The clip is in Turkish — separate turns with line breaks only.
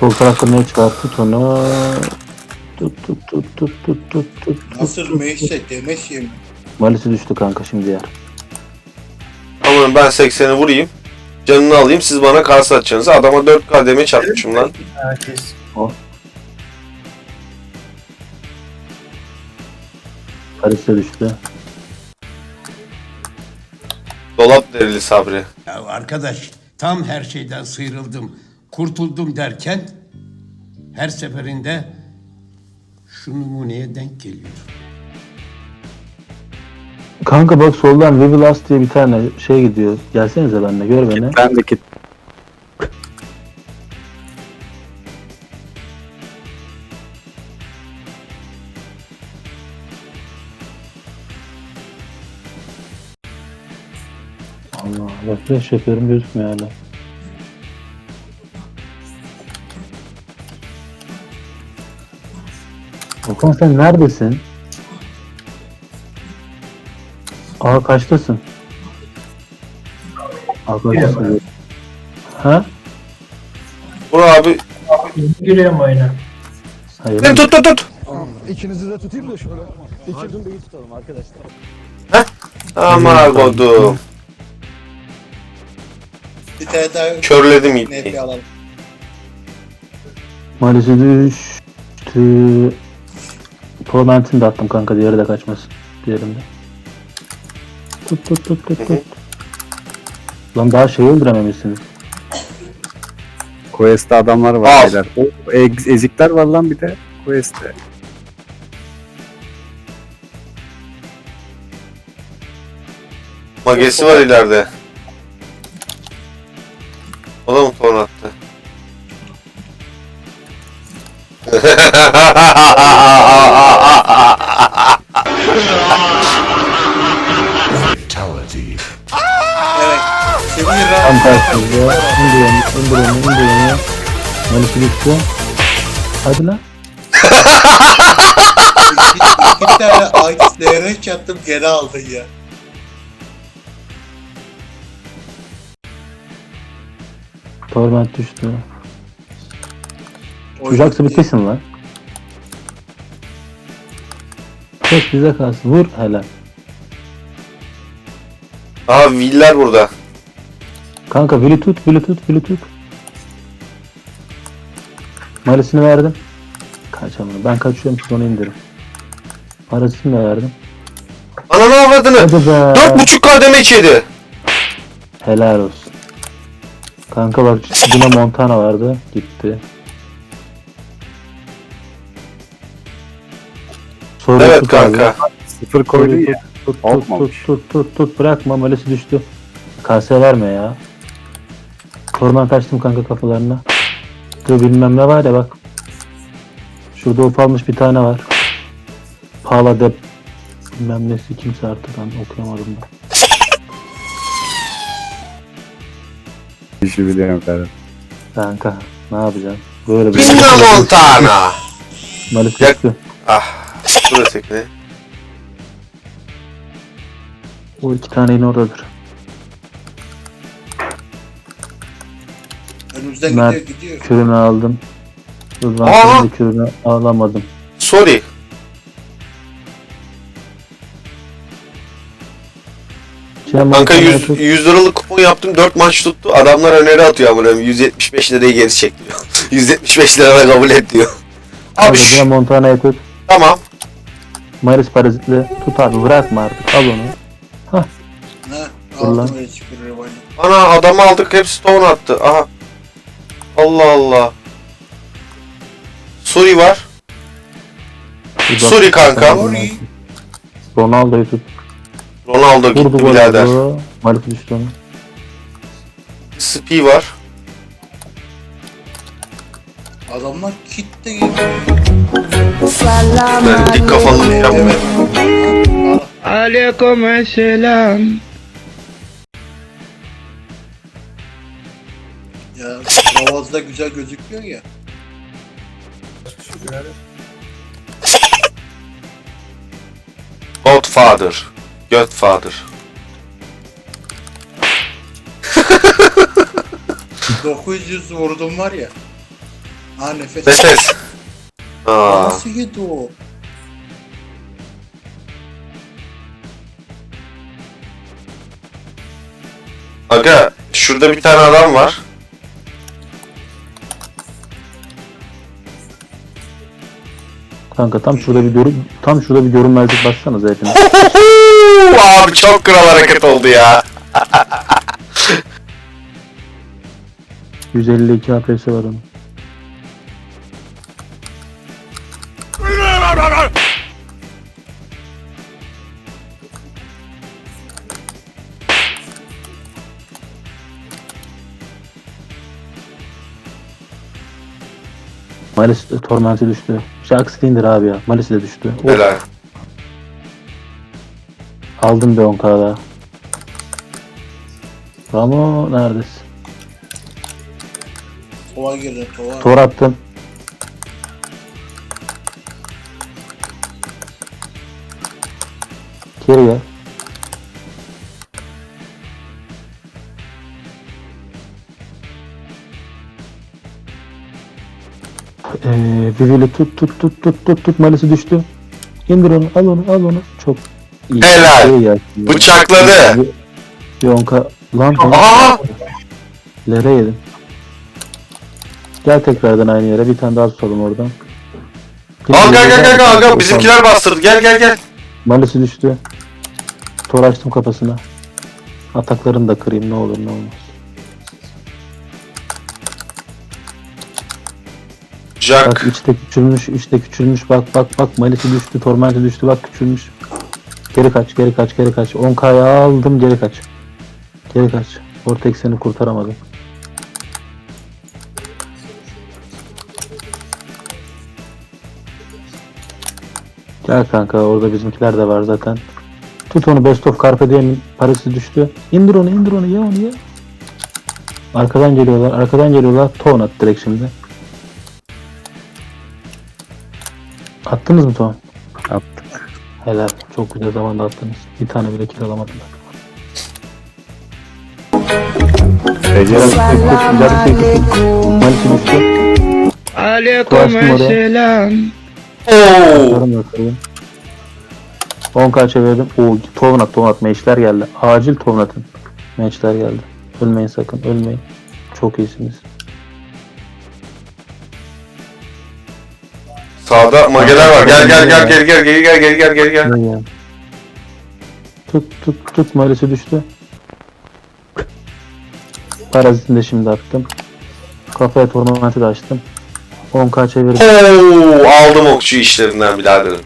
Sol tarafta ne çıkar? Tut onu. Tut tut tut tut tut tut tut.
Nasıl meyse demeşim.
Malisi düştü kanka şimdi yer.
Ama ben 80'i vurayım. Canını alayım siz bana karşı atacaksınız. Adama 4K demeye çarpmışım lan.
Herkes.
Malisi düştü.
Dolap derili Sabri.
Ya arkadaş tam her şeyden sıyrıldım, kurtuldum derken her seferinde şu numuneye denk geliyor.
Kanka bak soldan We Will Last diye bir tane şey gidiyor. Gelsenize benimle gör beni.
Ben de git.
Allah refresh yapıyorum gözükmüyor hala. Okan sen neredesin? Aa kaçtasın? Aa kaçtasın? Ha?
Vur abi.
Giriyorum oyuna.
Hayır.
Tut tut tut.
İkinizi de tutayım da şöyle. İkinizi de iyi tutalım arkadaşlar.
Aman kodum.
Bir tane daha
Körledim
alalım.
Maalesef düştü. Torment'ini de attım kanka diğeri de kaçmasın. Diğerinde. Tut tut tut tut tut. Lan daha şeyi öldürememişsiniz.
Quest'te adamlar var
Al.
beyler. O ez- ezikler var lan bir de Quest'te.
Magesi var ileride. O da mı torn
rahat.
Tam karşınızda. İndir onu, indir onu, indir onu. Malisi düştü. Hadi lan.
İki, iki tane AXDR çattım geri aldın ya.
Torment düştü.
Bitti.
bitmesin lan. Tek bize kalsın. Vur helal.
Aha viller burada.
Kanka Vili tut, Vili tut, Vili tut. Malisini verdim. Kaçamadım. Ben kaçıyorum siz onu indirin. Parasını da verdim.
Ananı avradını.
Hadi be.
4.5K demeç yedi.
Helal olsun. Kanka bak yine Montana vardı. Gitti. Soru
Evet
tut abi.
kanka.
Sıfır koydu
Tut,
ya.
Tut tut tut
Olmamış.
tut tut tut bırakma malesi düştü. Kase verme ya. Korman kaçtım kanka kafalarına. Dur bilmem ne var ya bak. Şurada ufalmış bir tane var. Pala dep bilmem nesi kimse artık ben okuyamadım da.
İşi biliyorum kardeşim.
Kanka ne yapacağım? Böyle bir
Binna Montana.
Malesi
Yak-. Ah. Burası ne?
O iki tane yine oradadır.
Önümüzden
Mert.
gidiyor gidiyor.
Kürünü aldım.
Aa!
de kürünü alamadım.
Sorry.
Şey,
Kanka
Montana
100,
tut.
100 liralık kupon yaptım 4 maç tuttu. Adamlar öneri atıyor amına koyayım. 175 lirayı geri çek diyor. 175 liraya kabul et diyor. Abi şş,
yine Montana'yı tut.
tamam.
Maris parazitli tut abi bırakma artık al onu.
Ha,
Dur lan.
aldım öyle çıkıyor revanı.
Ana adamı aldık hepsi stone attı. Aha. Allah Allah. Suri var. Suri.
Sorry.
Ronaldo'yu tut.
Ronaldo
Vurdu
gitti birader.
oldu. Maris düştü onu.
Spi var.
Adamlar kitle gibi.
Ben dik kafalı yapma.
Evet.
Aleyküm selam.
Ya Ravaz'da güzel gözüküyor ya.
Godfather. Godfather.
900 vurdum var ya. Ha nefes.
Nefes. Aa.
Nasıl yedi o?
Aga şurada bir tane adam var.
Kanka tam şurada bir görün tam şurada bir görünmezlik bassanız hepiniz.
Abi çok kral hareket oldu ya.
152 AP'si var onun. Malis tormenti düştü. İndir abi ya. Malis de düştü.
Helal.
aldım bir 10k daha. Ramo neredesin?
Tova girdi tova.
Tor attım. Geri gel. Ee, Vivi'li tut tut tut tut tut tut malisi düştü. İndir onu al onu al onu. Çok iyi.
Helal.
İyi ya.
Bıçakladı.
Bir onka. Lan
Aa!
Lere yedim. Gel tekrardan aynı yere. Bir tane daha tutalım oradan.
Al gel gel gel gel gel. Bizimkiler bastırdı. Gel gel gel.
Malisi düştü. Tor açtım kafasına. Ataklarını da kırayım ne olur ne olmaz. Bak
Jack.
içte küçülmüş, içte küçülmüş. Bak bak bak Malisi düştü, Tormenti düştü. Bak küçülmüş. Geri kaç, geri kaç, geri kaç. 10k'ya aldım, geri kaç. Geri kaç. Vortex seni kurtaramadım. Gel kanka orada bizimkiler de var zaten. Tut onu Best of Carpe Diem'in parası düştü. İndir onu indir onu ye onu ye. Arkadan geliyorlar arkadan geliyorlar. Ton at direkt şimdi. Attınız mı Tuğan?
Attık.
Helal. Çok güzel zamanda attınız. Bir tane bile kiralamadılar. Ece'nin tek
düşünceler
çekti. 10 kaç verdim. Oo, tornat tornat meşler geldi. Acil tornatın. Meşler geldi. Ölmeyin sakın ölmeyin. Çok iyisiniz.
Sağda mageler var. Gel gel gel gel gel gel gel gel gel gel gel.
Tut tut tut malisi düştü. Parazitini de şimdi attım. Kafaya tornaventi de açtım. 10k çevirdim.
Oo, aldım okçu işlerinden biraderim.